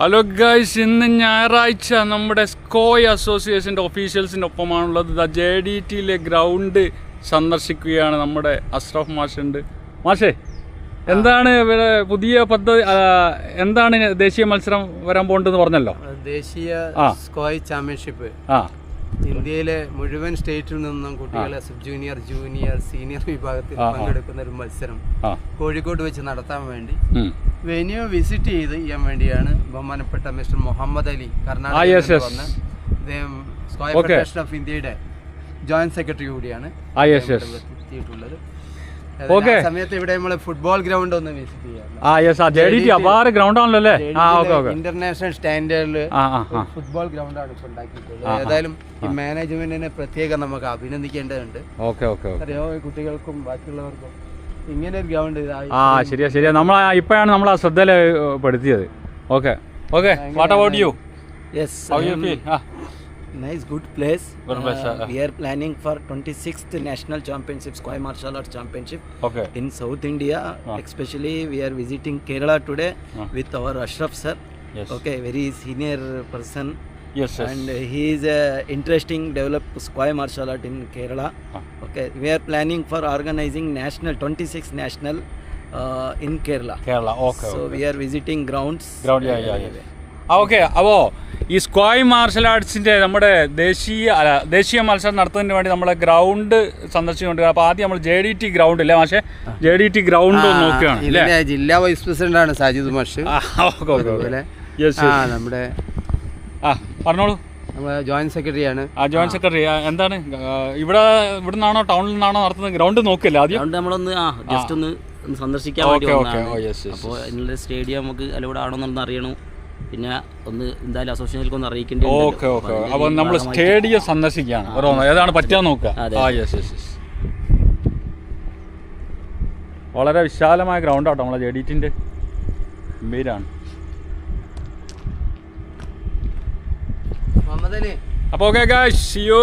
Hello guys ഇന്ന് ഞായറാഴ്ച നമ്മുടെ സ്കോയ് അസോസിയേഷന്റെ ഒഫീഷ്യൽസിന്റെ ഒപ്പമാണുള്ളത്. ദ ജെ ഡി ടിയിലെ ഗ്രൗണ്ട് സന്ദർശിക്കുകയാണ് നമ്മുടെ അഷ്റഫ് മാഷുണ്ട്. മാഷേ എന്താണ് ഇവിടെ പുതിയ പദ്ധതി എന്താണ് ദേശീയ മത്സരം വരാൻ പോകേണ്ടതെന്ന് പറഞ്ഞല്ലോ? ദേശീയ. സ്കോയ് ചാമ്പ്യൻഷിപ്പ് ആ. ഇന്ത്യയിലെ മുഴുവൻ സ്റ്റേറ്റിൽ നിന്നും കുട്ടികളെ സബ് ജൂനിയർ ജൂനിയർ സീനിയർ വിഭാഗത്തിൽ. പങ്കെടുക്കുന്ന ഒരു മത്സരം കോഴിക്കോട് വെച്ച് നടത്താൻ വേണ്ടി. വെന്യൂ വിസിറ്റ് ചെയ്ത് ചെയ്യാൻ വേണ്ടിയാണ് ബഹുമാനപ്പെട്ട mister Muhammad Ali Karnataka. Federation of ഇന്ത്യയുടെ ജോയിന്റ് സെക്രട്ടറി കൂടിയാണ് എത്തിയിട്ടുള്ളത് സമയത്ത് ഇവിടെ നമ്മൾ ഫുട്ബോൾ ഗ്രൗണ്ട് ഒന്ന് വിസിറ്റ് ചെയ്യാം. ആ യെസ് ആ ജെ ഡി ടി അപാര ഗ്രൗണ്ട് ആണല്ലോ അല്ലേ? ആ ഓക്കെ ഓക്കെ ഇന്റർനാഷണൽ സ്റ്റാൻഡേർഡിൽ ഫുട്ബോൾ ഗ്രൗണ്ടാണ് ഇപ്പോൾ ഉണ്ടാക്കിയിട്ടുള്ളത്. ഏതായാലും ഈ മാനേജ്മെന്റിനെ പ്രത്യേകം നമുക്ക് അഭിനന്ദിക്കേണ്ടതുണ്ട്. ഓക്കെ ഓക്കെ ഓക്കെ അറിയോ കുട്ടികൾക്കും ബാക്കിയുള്ളവർക്കും? ഇങ്ങനെ ഒരു ഗ്രൗണ്ട് ആ ശരിയാ ശരിയാ. നമ്മൾ ഇപ്പോഴാണ് നമ്മൾ ആ ശ്രദ്ധയിൽ പെടുത്തിയത്. Okay okay what about you yes how you feel ah. nice good place uh, uh, we are planning for 26th national championships koi martial arts championship okay in south india uh. especially we are visiting kerala today uh. with our ashraf sir yes okay very senior person yes, yes. and he is interesting develop square martial art in kerala ah. okay we are planning for organizing national 26 national uh, in kerala kerala okay so okay. we are visiting grounds ground yeah yeah, uh, yeah. Okay. അപ്പോൾ ഈ സ്ക്വായ് marshal ആർട്സിന്റെ നമ്മുടെ ദേശീയ അല്ല ദേശീയ മത്സരം നടത്തുന്നതിന് വേണ്ടി നമ്മളെ ഗ്രൗണ്ട് സന്ദർശിച്ചുകൊണ്ട് അപ്പോൾ ആദ്യം നമ്മൾ ജെ ഡി ടി ഗ്രൗണ്ട് ഇല്ലേ പക്ഷേ ജെ ഡി ടി ഗ്രൗണ്ട് നോക്കുകയാണ് ജില്ലാ വൈസ് പ്രസിഡന്റ് ആണ് സാജിദ് മാഷ്. നമ്മുടെ ആ പറഞ്ഞോളൂ. നമ്മുടെ ജോയിന്റ് സെക്രട്ടറി ആണ്. ആ ജോയിന്റ് സെക്രട്ടറി എന്താണ്? ഇവിടെ ഇവിടെ നിന്നാണോ ടൗണിൽ നിന്നാണോ നടത്തുന്നത്? ഗ്രൗണ്ട് നോക്കില്ല ആദ്യം? നമ്മളൊന്ന് ആ ജസ്റ്റ് ഒന്ന് സന്ദർശിക്കാൻ വേണ്ടി അപ്പോൾ സ്റ്റേഡിയം നമുക്ക് അലവിടെ ആണോന്നൊന്ന് അറിയണം. പിന്നെ ഒന്ന് എന്തായാലും അസോസിയേഷനിലേക്ക് ഒന്ന് അറിയിക്കേണ്ടി ഓക്കെ ഓക്കെ. അപ്പോൾ നമ്മൾ സ്റ്റേഡിയം സന്ദർശിക്കുകയാണ്. ഓരോന്ന് ഏതാണ് പറ്റുക നോക്കുക. ആ യെസ് യെസ് യെസ് വളരെ വിശാലമായ ഗ്രൗണ്ട് ആട്ടോ നമ്മളെ ജെഡിറ്റിന്റെ ഗംഭീരാണ് മുഹമ്മദ് അലി. അപ്പോൾ ഓക്കെ ഗായ്സ് സിയോ യു